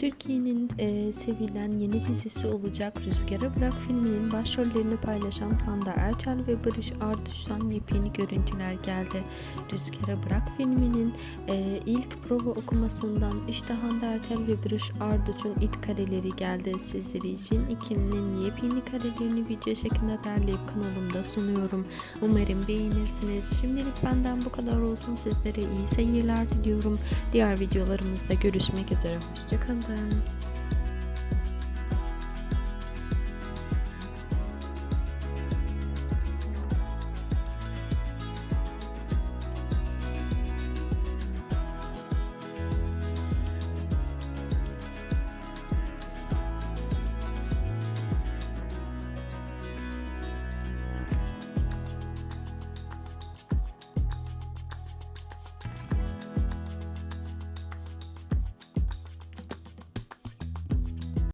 Türkiye'nin e, sevilen yeni dizisi olacak Rüzgara Bırak filminin başrollerini paylaşan Hande Erçel ve Barış Arduç'tan yepyeni görüntüler geldi. Rüzgara Bırak filminin e, ilk prova okumasından işte Hande Erçel ve Barış Arduç'un ilk kareleri geldi sizleri için. İkilinin yepyeni karelerini video şeklinde derleyip kanalımda sunuyorum. Umarım beğenirsiniz. Şimdilik benden bu kadar olsun. Sizlere iyi seyirler diliyorum. Diğer videolarımızda görüşmek üzere. Hoşçakalın. listen.